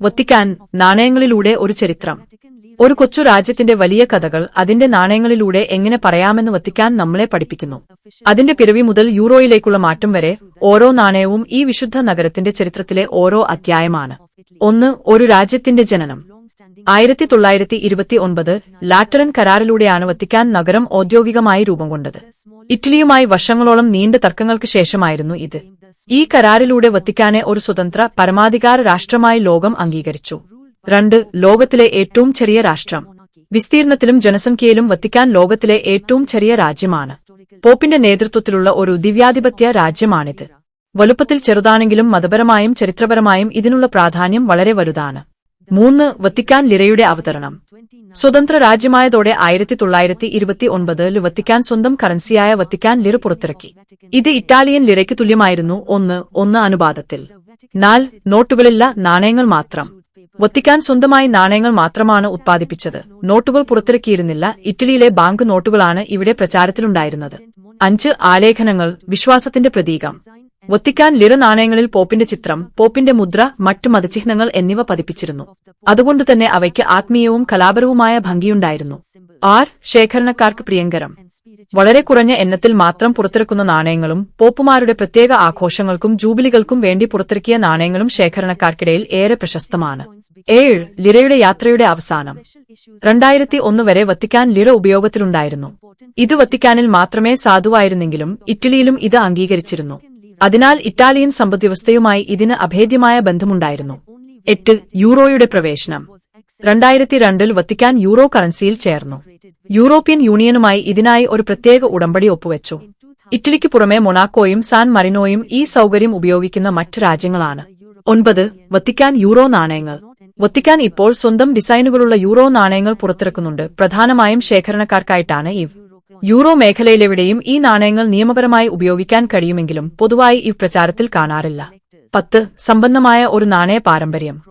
Vatican നാണയങ്ങളിലൂടെ ഒരു ചരിത്രം. ഒരു കൊച്ചു രാജ്യത്തിന്റെ വലിയ കഥകൾ അതിന്റെ നാണയങ്ങളിലൂടെ എങ്ങനെ പറയാമെന്ന് വത്തിക്കാൻ നമ്മളെ പഠിപ്പിക്കുന്നു. അതിന്റെ പിറവി മുതൽ യൂറോയിലേക്കുള്ള മാറ്റം വരെ ഓരോ നാണയവും ഈ വിശുദ്ധ നഗരത്തിന്റെ ചരിത്രത്തിലെ ഓരോ അധ്യായമാണ്. ഒന്ന് ഒരു രാജ്യത്തിന്റെ ജനനം. ആയിരത്തി തൊള്ളായിരത്തി ഇരുപത്തി ഒൻപത് ലാറ്ററൻ കരാറിലൂടെയാണ് വത്തിക്കാൻ നഗരം ഔദ്യോഗികമായി രൂപം കൊണ്ടത്. ഇറ്റലിയുമായി വർഷങ്ങളോളം നീണ്ട തർക്കങ്ങൾക്ക് ശേഷമായിരുന്നു ഇത്. ഈ കരാറിലൂടെ വത്തിക്കാനെ ഒരു സ്വതന്ത്ര പരമാധികാര രാഷ്ട്രമായി ലോകം അംഗീകരിച്ചു. രണ്ട് ലോകത്തിലെ ഏറ്റവും ചെറിയ രാഷ്ട്രം. വിസ്തീർണത്തിലും ജനസംഖ്യയിലും വത്തിക്കാൻ ലോകത്തിലെ ഏറ്റവും ചെറിയ രാജ്യമാണ്. പോപ്പിന്റെ നേതൃത്വത്തിലുള്ള ഒരു ദിവ്യാധിപത്യ രാജ്യമാണിത്. വലുപ്പത്തിൽ ചെറുതാണെങ്കിലും മതപരമായും ചരിത്രപരമായും ഇതിനുള്ള പ്രാധാന്യം വളരെ വലുതാണ്. മൂന്ന് വത്തിക്കാൻ ലിരയുടെ അവതരണം. സ്വതന്ത്ര രാജ്യമായതോടെ ആയിരത്തി തൊള്ളായിരത്തി ഇരുപത്തി ഒൻപതിൽ വത്തിക്കാൻ സ്വന്തം കറൻസിയായ വത്തിക്കാൻ ലിറ പുറത്തിറക്കി. ഇത് ഇറ്റാലിയൻ ലിരയ്ക്ക് തുല്യമായിരുന്നു ഒന്ന് ഒന്ന് അനുപാതത്തിൽ. നാൽ നോട്ടുകളില്ല നാണയങ്ങൾ മാത്രം. വത്തിക്കാൻ സ്വന്തമായി നാണയങ്ങൾ മാത്രമാണ് ഉത്പാദിപ്പിച്ചത്. നോട്ടുകൾ പുറത്തിറക്കിയിരുന്നില്ല. ഇറ്റലിയിലെ ബാങ്ക് നോട്ടുകളാണ് ഇവിടെ പ്രചാരത്തിലുണ്ടായിരുന്നത്. അഞ്ച് ആലേഖനങ്ങൾ വിശ്വാസത്തിന്റെ പ്രതീകം. വത്തിക്കാൻ ലിറ നാണയങ്ങളിൽ പോപ്പിന്റെ ചിത്രം പോപ്പിന്റെ മുദ്ര മറ്റു മതചിഹ്നങ്ങൾ എന്നിവ പതിപ്പിച്ചിരുന്നു. അതുകൊണ്ടുതന്നെ അവയ്ക്ക് ആത്മീയവും കലാപരവുമായ ഭംഗിയുണ്ടായിരുന്നു. ആർ. ശേഖരണക്കാർക്ക് പ്രിയങ്കരം. വളരെ കുറഞ്ഞ എണ്ണത്തിൽ മാത്രം പുറത്തിറക്കുന്ന നാണയങ്ങളും പോപ്പുമാരുടെ പ്രത്യേക ആഘോഷങ്ങൾക്കും ജൂബിലികൾക്കും വേണ്ടി പുറത്തിറക്കിയ നാണയങ്ങളും ശേഖരണക്കാർക്കിടയിൽ ഏറെ പ്രശസ്തമാണ്. ഏഴ്. ലിറയുടെ യാത്രയുടെ അവസാനം. രണ്ടായിരത്തി ഒന്ന് വരെ വത്തിക്കാൻ ലിറ ഉപയോഗത്തിലുണ്ടായിരുന്നു. ഇത് വത്തിക്കാനിൽ മാത്രമേ സാധുവായിരുന്നെങ്കിലും ഇറ്റലിയിലും ഇത് അംഗീകരിച്ചിരുന്നു. അതിനാൽ ഇറ്റാലിയൻ സമ്പദ്വ്യവസ്ഥയുമായി ഇതിന് അഭേദ്യമായ ബന്ധമുണ്ടായിരുന്നു. എട്ട് യൂറോയുടെ പ്രവേശനം. രണ്ടായിരത്തി രണ്ടിൽ വത്തിക്കാൻ യൂറോ കറൻസിയിൽ ചേർന്നു. യൂറോപ്യൻ യൂണിയനുമായി ഇതിനായി ഒരു പ്രത്യേക ഉടമ്പടി ഒപ്പുവെച്ചു. ഇറ്റലിക്ക് പുറമെ മൊണാക്കോയും സാൻ മറിനോയും ഈ സൗകര്യം ഉപയോഗിക്കുന്ന മറ്റ് രാജ്യങ്ങളാണ്. ഒൻപത് വത്തിക്കാൻ യൂറോ നാണയങ്ങൾ. വത്തിക്കാൻ ഇപ്പോൾ സ്വന്തം ഡിസൈനുകളുള്ള യൂറോ നാണയങ്ങൾ പുറത്തിറക്കുന്നുണ്ട്. പ്രധാനമായും ശേഖരണക്കാർക്കായിട്ടാണ് ഇവ്. യൂറോ മേഖലയിലെവിടെയും ഈ നാണയങ്ങൾ നിയമപരമായി ഉപയോഗിക്കാൻ കഴിയുമെങ്കിലും പൊതുവായി ഈ പ്രചാരത്തിൽ കാണാറില്ല. പത്ത് സമ്പന്നമായ ഒരു നാണയ പാരമ്പര്യം.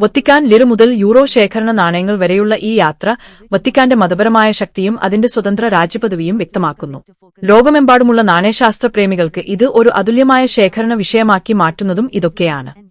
വത്തിക്കാൻ ലിറു മുതൽ യൂറോ ശേഖരണ നാണയങ്ങൾ വരെയുള്ള ഈ യാത്ര വത്തിക്കാന്റെ മതപരമായ ശക്തിയും അതിന്റെ സ്വതന്ത്ര രാജ്യപദവിയും വ്യക്തമാക്കുന്നു. ലോകമെമ്പാടുമുള്ള നാണയശാസ്ത്ര പ്രേമികൾക്ക് ഇത് ഒരു അതുല്യമായ ശേഖരണ വിഷയമാക്കി മാറ്റുന്നതും ഇതൊക്കെയാണ്.